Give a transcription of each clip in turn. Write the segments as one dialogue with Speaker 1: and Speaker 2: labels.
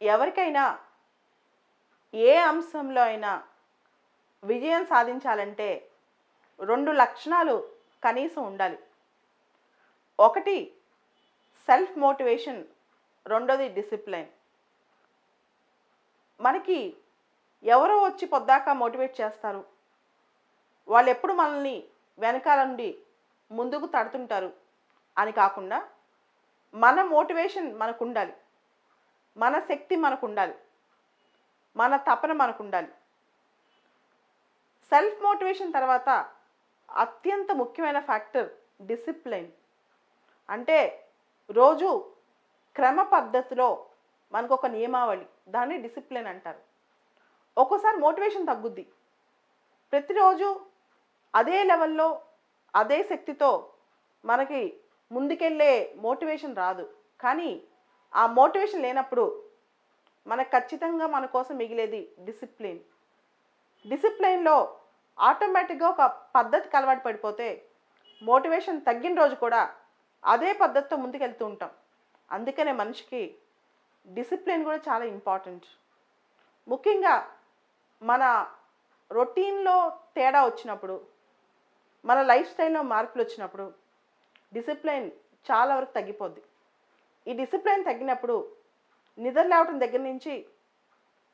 Speaker 1: ఎవరికైనా ఏ అంశంలో అయినా విజయం సాధించాలంటే రెండు లక్షణాలు కనీసం ఉండాలి. ఒకటి సెల్ఫ్ మోటివేషన్ రెండోది డిసిప్లైన్ మనకి ఎవరో వచ్చి పొద్దాక మోటివేట్ చేస్తారు. వాళ్ళు ఎప్పుడు మనల్ని వెనకాల నుండి ముందుకు తడుతుంటారు అని కాకుండా మన మోటివేషన్ మనకు ఉండాలి. మన శక్తి మనకు ఉండాలి మన తపన మనకు ఉండాలి సెల్ఫ్ మోటివేషన్ తర్వాత అత్యంత ముఖ్యమైన ఫ్యాక్టర్ డిసిప్లైన్ అంటే రోజు క్రమ పద్ధతిలో మనకు ఒక నియమావళి దాన్ని డిసిప్లిన్ అంటారు. ఒక్కోసారి మోటివేషన్ తగ్గుద్ది. ప్రతిరోజు అదే లెవెల్లో అదే శక్తితో మనకి ముందుకెళ్ళే మోటివేషన్ రాదు. కానీ ఆ మోటివేషన్ లేనప్పుడు మనకు ఖచ్చితంగా మన కోసం మిగిలేది డిసిప్లిన్. డిసిప్లిన్లో ఆటోమేటిక్గా ఒక పద్ధతికి అలవాటు పడిపోతే మోటివేషన్ తగ్గిన రోజు కూడా అదే పద్ధతితో ముందుకెళ్తూ ఉంటాం. అందుకనే మనిషికి డిసిప్లిన్ కూడా చాలా ఇంపార్టెంట్. ముఖ్యంగా మన రొటీన్లో తేడా వచ్చినప్పుడు మన లైఫ్ స్టైల్లో మార్పులు వచ్చినప్పుడు డిసిప్లిన్ చాలా వరకు తగ్గిపోద్ది. ఈ డిసిప్లిన్ తగ్గినప్పుడు నిద్ర లేవటం దగ్గర నుంచి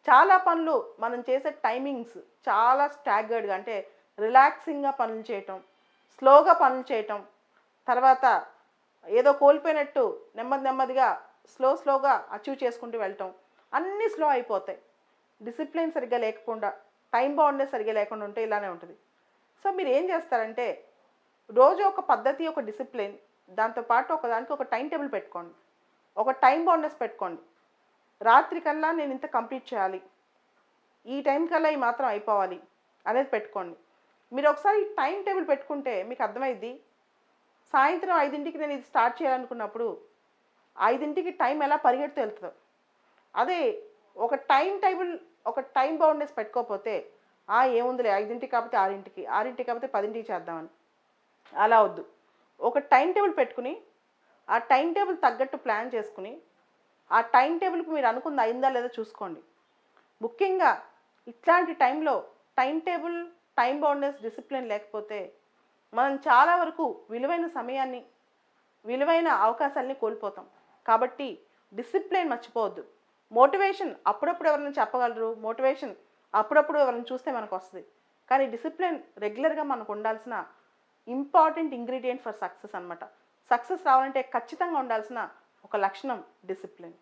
Speaker 1: చాలా పనులు మనం చేసే టైమింగ్స్ చాలా స్టాగర్డ్గా అంటే రిలాక్సింగ్గా పనులు చేయటం స్లోగా పనులు చేయటం తర్వాత ఏదో కోల్పోయినట్టు నెమ్మది నెమ్మదిగా స్లో స్లోగా అచీవ్ చేసుకుంటూ వెళ్ళటం అన్నీ స్లో అయిపోతాయి. డిసిప్లిన్ సరిగ్గా లేకుండా టైం బాగుండే సరిగ్గా లేకుండా ఉంటే ఇలానే ఉంటుంది. సో మీరు ఏం చేస్తారంటే రోజు ఒక పద్ధతి ఒక డిసిప్లిన్ దాంతోపాటు ఒక దానికి ఒక టైం టేబుల్ పెట్టుకోండి. ఒక టైం బౌండెస్ పెట్టుకోండి. రాత్రి కల్లా నేను ఇంత కంప్లీట్ చేయాలి. ఈ టైం కల్లా ఈ మాత్రం అయిపోవాలి అనేది పెట్టుకోండి. మీరు ఒకసారి టైం టేబుల్ పెట్టుకుంటే మీకు అర్థమైద్ది. సాయంత్రం ఐదింటికి నేను ఇది స్టార్ట్ చేయాలనుకున్నప్పుడు ఐదింటికి టైం ఎలా పరిగెడుతూ వెళ్తుందో. అదే ఒక టైం టేబుల్ ఒక టైం బౌండెస్ పెట్టుకోకపోతే ఆ ఏముందిలే ఐదింటికి కాకపోతే ఆరింటికి ఆరింటికి కాకపోతే పదింటికి చేద్దామని. అలా వద్దు. ఒక టైం టేబుల్ పెట్టుకుని ఆ టైం టేబుల్ తగ్గట్టు ప్లాన్ చేసుకుని ఆ టైం టేబుల్కి మీరు అనుకుంది అయిందా లేదా చూసుకోండి. ముఖ్యంగా ఇట్లాంటి టైంలో time table time bounds discipline లేకపోతే మనం చాలా వరకు విలువైన సమయాన్ని విలువైన అవకాశాలని కోల్పోతాం. కాబట్టి డిసిప్లిన్ మర్చిపోవద్దు. మోటివేషన్ అప్పుడప్పుడు ఎవరైనా చెప్పగలరు మోటివేషన్ అప్పుడప్పుడు ఎవరైనా చూస్తే మనకు వస్తుంది. కానీ డిసిప్లిన్ రెగ్యులర్గా మనకు ఉండాల్సిన ఇంపార్టెంట్ ఇంగ్రీడియంట్ ఫర్ సక్సెస్ అన్నమాట. సక్సెస్ రావాలంటే ఖచ్చితంగా ఉండాల్సిన ఒక లక్షణం డిసిప్లిన్.